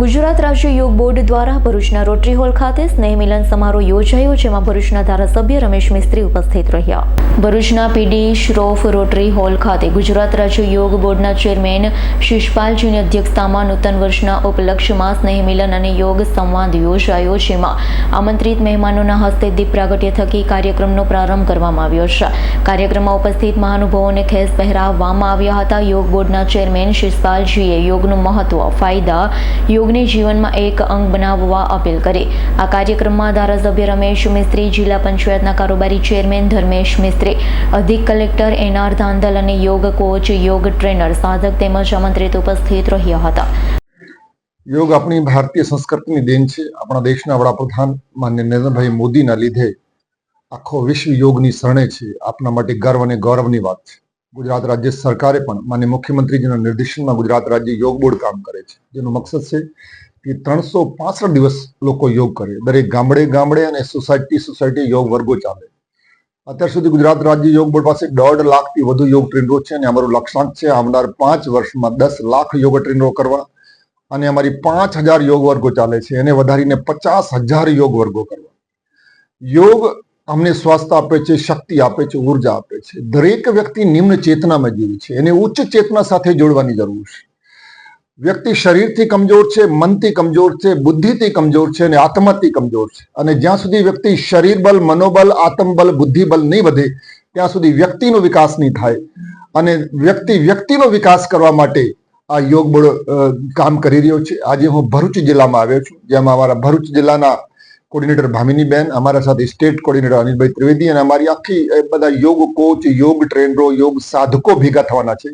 ગુજરાત રાજ્ય યોગ બોર્ડ દ્વારા ભરૂચના રોટરી હોલ ખાતે સ્નેહ મિલન સમારોહ યોજાયો, જેમાં ભરૂચના ધારાસભ્ય રમેશ મિસ્ત્રી ઉપસ્થિત રહ્યા. ભરૂચના પીડી શ્રોફ રોટરી હોલ ખાતે ગુજરાત રાજ્ય યોગ બોર્ડના ચેરમેન શિષપાલજીની અધ્યક્ષતામાં નૂતન વર્ષના ઉપલક્ષ્યમાં સ્નેહ મિલન અને યોગ સંવાદ યોજાયો, જેમાં આમંત્રિત મહેમાનોના હસ્તે દીપ પ્રાગટ્ય થકી કાર્યક્રમનો પ્રારંભ કરવામાં આવ્યો છે. કાર્યક્રમમાં ઉપસ્થિત મહાનુભાવોને ખેસ પહેરાવવામાં આવ્યા હતા. યોગ બોર્ડના ચેરમેન શિષપાલજીએ યોગનું મહત્વ, ફાયદા યોગને જીવનમાં એક અંગ બનાવવા અપીલ કરી. આ કાર્યક્રમમાં ધારાસભ્ય રમેશ મિસ્ત્રી, જિલ્લા પંચાયતના કારોબારી ચેરમેન ધર્મેશ મિસ્ત્રી, અધિક કલેક્ટર એનઆર ધાંધલ અને યોગ કોચ, યોગ ટ્રેનર, સાધક તેમજ આમંત્રિત ઉપસ્થિત રહ્યા હતા. યોગ આપણી ભારતીય સંસ્કૃતિની દેન છે. આપણા દેશના વડાપ્રધાન માન્ય નરેન્દ્રભાઈ મોદીના લીધે આખો વિશ્વ યોગની શરણે છે. આપના માટે ગર્વ અને ગૌરવની વાત છે. ગુજરાત રાજ્ય સરકારે પણ માન્ય મુખ્યમંત્રીજીના નિર્દેશનમાં ગુજરાત રાજ્ય યોગ બોર્ડ કામ કરે છે. જેનો મકસદ છે કે ત્રણસો પાસઠ દિવસ લોકો યોગ કરે. દરેક ગામડે ગામડે અને સોસાયટી સોસાયટી યોગ વર્ગો ચાલે. અત્યાર સુધી ગુજરાત રાજ્ય યોગ બોર્ડ પાસે દોઢ લાખથી વધુ યોગ ટ્રેનરો છે અને અમારું લક્ષ્યાંક છે આવનાર પાંચ વર્ષમાં દસ લાખ યોગ ટ્રેનરો કરવા અને અમારી પાંચ હજાર યોગ વર્ગો ચાલે છે. એને વધારીને પચાસ હજાર યોગ વર્ગો કરવા. યોગ અમને સ્વાસ્થ્ય આપે છે, શક્તિ આપે છે, ઊર્જા આપે છે. દરેક વ્યક્તિ નિમ્ન ચેતનામાં જીવે છે. એને ઉચ્ચ ચેતના સાથે જોડવાની જરૂર છે. વ્યક્તિ શરીરથી કમજોર છે, મનથી કમજોર છે, બુદ્ધિથી કમજોર છે અને આત્માથી કમજોર છે. અને જ્યાં સુધી વ્યક્તિ શરીર બલ મનોબલ આત્મબલ બુદ્ધિબલ નહીં વધે, ત્યાં સુધી વ્યક્તિનો વિકાસ નહીં થાય. અને વ્યક્તિ વ્યક્તિનો વિકાસ કરવા માટે આ યોગ બોર્ડ કામ કરી રહ્યો છે. આજે હું ભરૂચ જિલ્લામાં આવ્યો છું, જેમાં અમારા ભરૂચ જિલ્લાના કોર્ડિનેટર ભામિનીબેન અમારા સાથે સ્ટેટ કોર્ડિનેટર અનિલભાઈ ત્રિવેદી અને અમારી આખી બધા યોગ કોચ યોગ ટ્રેનરો યોગ સાધકો ભેગા થવાના છે.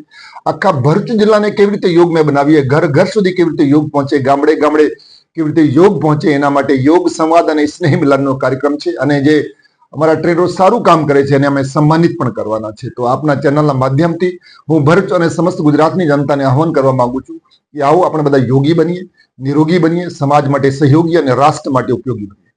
આખા ભરૂચ જિલ્લાને કેવી રીતે યોગમય બનાવીએ, ઘર ઘર સુધી કેવી રીતે યોગ પહોંચે, ગામડે ગામડે કેવી રીતે યોગ પહોંચે, એના માટે યોગ સંવાદ અને સ્નેહ મિલનનો કાર્યક્રમ છે. અને જે અમારા ટ્રેનરો સારું કામ કરે છે અને અમે સન્માનિત પણ કરવાના છે. તો આપના ચેનલના માધ્યમથી હું ભરૂચ અને સમસ્ત ગુજરાતની જનતાને આહવાન કરવા માંગુ છું કે આવો આપણે બધા યોગી બનીએ, નિરોગી બનીએ, સમાજ માટે સહયોગી અને રાષ્ટ્ર માટે ઉપયોગી બનીએ.